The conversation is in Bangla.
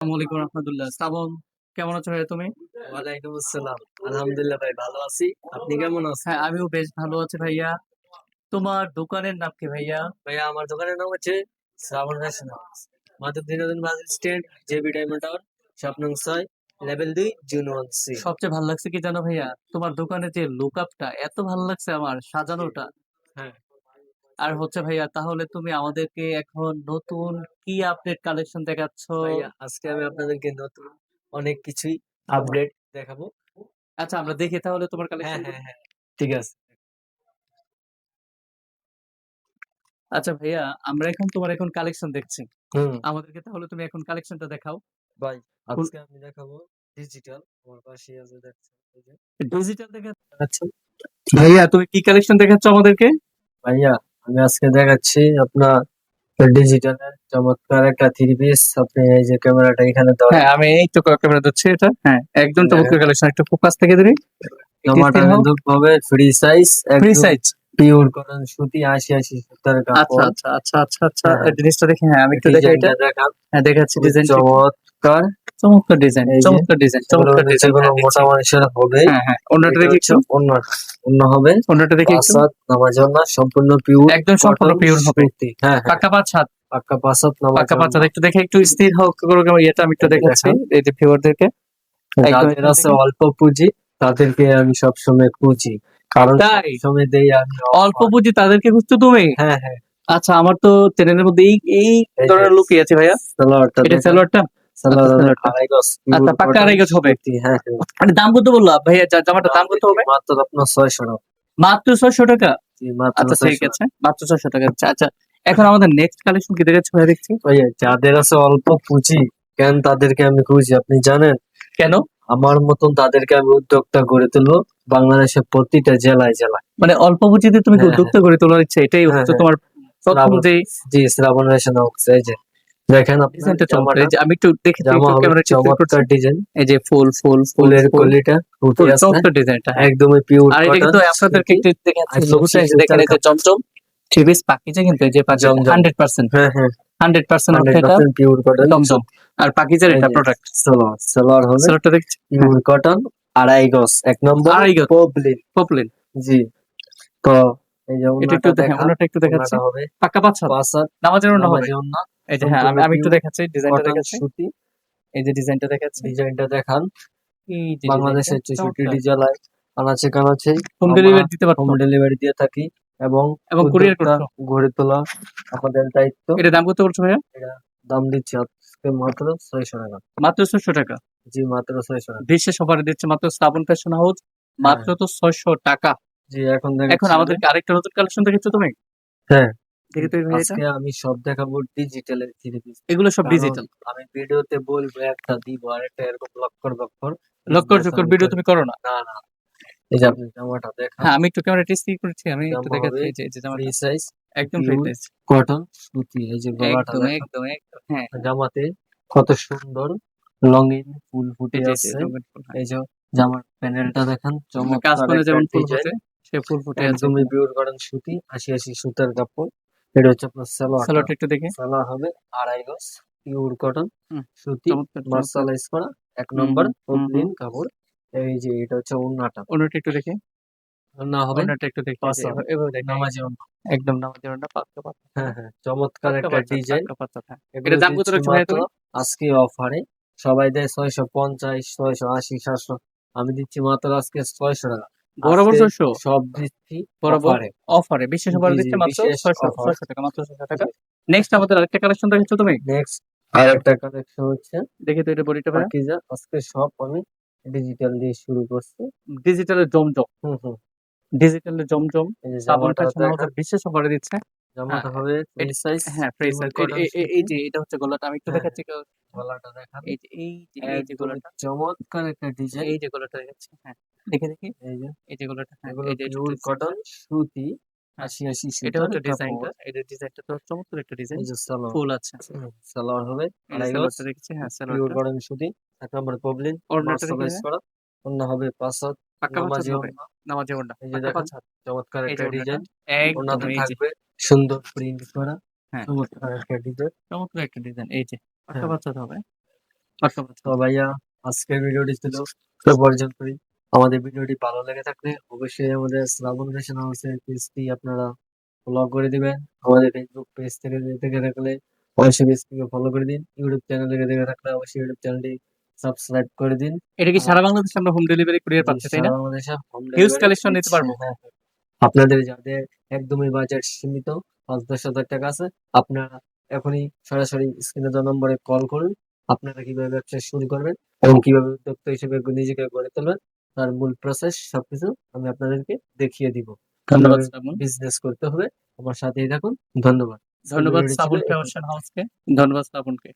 রহমতুল্লাহ। শ্রাবণ কেমন আছো তুমি? ওয়ালাইকুম আসসালাম। আলহামদুলিল্লাহ ভাই ভালো আছি। আপনি কেমন আছেন? হ্যাঁ আমিও বেশ ভালো আছি ভাইয়া। তোমার দোকানের নাম কি ভাইয়া? ভাইয়া আমার দোকানের নাম হচ্ছে শ্রাবণ ফ্যাশন হাউস মাত্র দিনাদিন bus stand JB diamond tower shop নং ছয় লেভেল দুই জুন ওয়ান সি। সবচেয়ে ভালো লাগছে কি জানো ভাইয়া? তোমার দোকানের যে লুক আপটা এত ভালো লাগছে আমার সাজানোটা। হ্যাঁ। আর হচ্ছে ভাইয়া তাহলে তুমি আমাদেরকে এখন নতুন কি আপডেট কালেকশন দেখাচ্ছ? আজকে আমি আপনাদেরকে নতুন অনেক কিছুই আপডেট দেখাবো। আচ্ছা আমরা দেখি তাহলে তোমার হ্যাঁ কালেকশন হ্যাঁ হ্যাঁ ঠিক আছে। আচ্ছা ভাইয়া আমরা এখন তোমার এখন কালেকশন দেখছি। আমাদেরকে তাহলে তুমি এখন কালেকশনটা দেখাও। ভাই আজকে আমি দেখাবো ডিজিটাল আমার পাশে আছে দেখছেন। ডিজিটাল দেখা আচ্ছা। ভাইয়া তুমি কি কালেকশন দেখাচ্ছ আমাদেরকে? ভাইয়া আমি আজকে দেখাচ্ছি আপনার ডিজিটালের চমৎকার একটা থ্রি পিস আপনি এই যে ক্যামেরাটা এখানে ধরেন হ্যাঁ আমি এই তো ক্যামেরা দিচ্ছি এটা। হ্যাঁ একদম। চমৎকার কালেকশন একটু ফোকাস থেকে দিবি জামাটা কিন্তু হবে free size free size pure cotton সুতি আশি আশি সত্তর আচ্ছা কাপড়। আচ্ছা আচ্ছা আচ্ছা আচ্ছা। এই জিনিসটা দেখি হ্যাঁ আমি একটু দেখি এটা। হ্যাঁ দেখাচ্ছি ডিজাইন চমৎকার। চমৎকার ডিজাইন চমৎকার ডিজাইন চমৎকার ডিজাইন মোটা মানুষের হবে। হ্যাঁ হ্যাঁ অন্যটা এটা দেখি একটু। অন্য অন্য হবে। অন্যটা দেখি একটু। নামাজ না সম্পূর্ণ পিওর একদম সম্পূর্ণ পিওর হবে। হ্যাঁ হ্যাঁ। পাকা পাঁচ হাত পাক্কা পাঁচাত নামাজ পাকা পাঁচ হাত একটু দেখে একটু স্থির হোক করে ইয়েটা আমি একটু দেখাচ্ছি। এই যে ভিউয়ারদেরকে যাদের আছে অল্প পুঁজি তাদেরকে আমি সবসময় খুঁজি কারণ? সবসময় দেই আমি অল্প। পুঁজি তাদেরকে খুঁজছো তুমি? হ্যাঁ হ্যাঁ। আচ্ছা আমার তো ট্রেনের মধ্যে এই এই ধরনের লুকই আছে ভাইয়া। সালোয়ারটা এটা সালোয়ারটা? সালোয়ার আচ্ছা, আচ্ছা, পাক্কা আড়াই গজ হবে। হ্যাঁ হ্যাঁ। মানে দাম কত বললা? ভাইয়া জা- জামাটার দাম কত হবে? মাত্র আপনার ছয়শো টাকা। মাত্র ছয়শো টাকা? মাত্র আচ্ছা ঠিক আছে। মাত্র ছয়শো টাকা। আচ্ছা আচ্ছা। এখন আমাদের নেক্সট কালেকশন কি দেখাচ্ছে ভাই দেখছি? ওই যাদের আছে অল্প পুঁজি কেন তাদেরকে আমি খুঁজি? আপনি জানেন? কেন? আমার মতন তাদেরকে আমি উদ্যোক্তা গড়ে তুলবো বাংলাদেশের প্রতিটা জেলায় জেলায়। মানে অল্প পুঁজিতে তুমি হ্যাঁ, উদ্যোক্তা করে তোলার ইচ্ছা? এটাই হচ্ছে। তোমার প্রথম যে জি শ্রাবণ রেশন এই যে। দেখেন ডিজাইনটা চমৎকার। যে আমি একটু দেখে ক্যামেরা চমৎকার ডিজাইন এই যে ফুল ফুল ফুল ফুলের ফুল। কলিটা চমৎকার ডিজাইনটা একদমই পিওর আর এটা কিন্তু আপনাদেরকে একটু দেখেন যে চমচম। থ্রি পিস পাকিজা কিন্তু এই যে। হান্ড্রেড পার্সেন্ট হ্যাঁ হ্যাঁ। হান্ড্রেড পার্সেন্ট হান্ড্রেড এটা পার্সেন্ট পিওর কটন চমচম। আর পাকিজার এটা প্রোডাক্ট হবে সেলরটা দেখছি। পিওর কটন আড়াই গজ। এক নম্বর আড়াই গজ। পবলিন পপলিন জি। তো এই যে এটা একটু দেখেন ওনাটা দেখাচ্ছি। পাঁচ নামাজের অন্য হবে। নামাজি ওন্না এই যে হ্যাঁ আমি একটু দেখাচ্ছি ডিজাইনটা দেখাচ্ছি। এই যে ডিজাইনটা দেখাচ্ছি। ডিজাইনটা দেখান। বাংলাদেশের চৌষট্টি জেলায় আনাচে কানাচে হোম ডেলিভারি দিতে পারতো হোম ডেলিভারি দিয়ে থাকি এবং এবং কুরিয়ার উদ্যোক্তা গড়ে তোলা আমাদের দায়িত্ব। এটা দাম কত করছ ভাইয়া? দাম দিচ্ছি আজকে মাত্র ছয়শো টাকা। মাত্র ছয়শো টাকা? জি মাত্র ছয়শো টাকা। বিশেষ অফারে দিচ্ছে মাত্র শ্রাবণ ফ্যাশন হাউস মাত্র তো ছয়শো টাকা। জি এখন এখন আমাদেরকে আরেকটা নতুন কালেকশন দেখেছ তুমি? হ্যাঁ। দেখি এই আজকে আমি সব দেখাবো ডিজিটালের থ্রি পিস এগুলো সব ডিজিটাল আমি ভিডিওতে বলব একটা দিব আর একটা এরকম লক্কর লক্কর লক্কর চক্কর ভিডিও তুমি করো না। না না। এই যে আপনি জামাটা দেখান। হ্যাঁ আমি একটু ক্যামেরা টেস্ট করেছি আমি একটু দেখাচ্ছি এই যে এই জামাটা। ফ্রি সাইজ একদম ফ্রি সাইজ কটন সুতি এই যে গলাটা একদম একদম একদম হ্যাঁ। জামাতে কত সুন্দর রঙিন ফুল ফুটে এই এই আছে। ফুল, হ্যাঁ। এই যে জামার প্যানেলটা দেখেন কাজ চমৎকার করে যেমন ফুল ফুটে সে ফুল ফুটে একদমই পিওর কটন সুতি আশি আশি সুতার কাপড়। এটা হচ্ছে আপনার সালোয়ার সালোয়ারটা একটু দেখি। সালোয়ার হবে আড়াই গজ পিওর কটন সুতি। মার্শালাইজ করা এক নম্বর হুম, কাপড়। এই যে এটা হচ্ছে ওন্নাটা অন্যটা একটু দেখি। না হবে। অন্যটা একটু দেখি। এভাবে- দেখি। নামাজি ওন্না একদম পাক্কা হ্যাঁ হ্যাঁ চমৎকার একটা ডিজাইন হ্যাঁ। এগুলো দাম কত রাখছো আজকে অফারে সবাই দেয় ছয়শো পঞ্চাশ ছয়শো আশি সাতশো। আমি দিচ্ছি মাত্র আজকে ছয়শো টাকা। বরাবর ছয়শো? সব দিচ্ছি বরাবর? অফারে বিশেষ অফারে দিচ্ছে মাত্র বিশেষ ছয়শো offer। ছয়শো টাকা মাত্র ছয়শো টাকা। নেক্সট আমাদের আরেকটা কালেকশন দেখছ তুমি? নেক্সট আর একটা কালেকশন হচ্ছে। দেখি তো এটা বডিটা ভাই আজকে সব আমি ডিজিটাল দিয়ে শুরু করছি। ডিজিটালের জমজম। হুম হুম। ডিজিটালের জমজম। এই যে সাবান জামাটা ফ্যাশন দেখেন, হাউসের বিশেষ অফারে দিচ্ছে। জামাটা হবে ফ্রি সাইজ হ্যাঁ ফ্রি সাইজ এই যে এটা হচ্ছে গলাটা আমি একটু হ্যাঁ, দেখাচ্ছি গলাটা দেখান। এই যে এই যে গলাটা। চমৎকার একটা ডিজাইন এই যে গলাটা দেখাচ্ছি হ্যাঁ। দেখে দেখি। এই যে। এই হ্যাঁ এগুলো এটা পিওর কটন সুতি হ্যাঁ, আশি আশি এটা হচ্ছে। ডিজাইনটা এই ডিজাইনটা তো চমৎকার একটা ডিজাইন। এই যে সালোয়ার। ফুল আছে। সালোয়ার হবে। আড়াই গজ সালোয়ারটা দেখছি হ্যাঁ পিওর কটন সুতি এক নম্বর পবলিন ওড়নাটা দেখি করা। অন্য হবে পাঁচ হাত পাক্কা পাঁচ নামাজি হবে। ওড়না। নামাজি ওড়না এই যে পাক্কা দেখেন পাঁচ হাত। চমৎকার একটা ডিজাইন। থাকবে সুন্দর প্রিন্ট করা। হ্যাঁ। চমৎকার একটা ডিজাইন চমৎকার একটা ডিজাইন এই যে পাক্কা হ্যাঁ। হবে। ভাইয়া আজকের ভিডিওটি ছিল পর্যন্তই। আমাদের ভিডিওটি ভালো লেগে থাকলে অবশ্যই আমাদের শ্রাবণ ফ্যাশন হাউসের পেজটি আপনারা ফলো করে দিবেন। আমাদের ফেসবুক পেজ থেকে দেখে থাকলে অবশ্যই পেজটিকে ফলো করে দিন। ইউটিউব চ্যানেল থেকে দেখে থাকলে অবশ্যই ইউটিউব চ্যানেলটি সাবস্ক্রাইব করে দিন। এটা কি সারা বাংলাদেশে আমরা হোম ডেলিভারি কুরিয়ার পাচ্ছি তাই না? বাংলাদেশে home হিউজ কালেকশন নিতে। পারব। হ্যাঁ, হ্যাঁ। আপনাদের যাদের একদমই বাজেট সীমিত পাঁচ দশ হাজার টাকা আছে আপনারা এখনই সরাসরি স্ক্রিনে দেওয়া নম্বরে কল করুন। আপনারা কীভাবে ব্যবসা শুরু করবেন এবং কীভাবে উদ্যোক্তা হিসেবে নিজেকে গড়ে তুলবেন তার মূল প্রসেস সবকিছু আমি আপনাদেরকে দেখিয়ে দিব। ধন্যবাদ বিজনেস করতে হবে আমার সাথেই থাকুন। ধন্যবাদ। ধন্যবাদ সাবুন ফ্যাশন হাউসকে। ধন্যবাদ শ্রাবণকে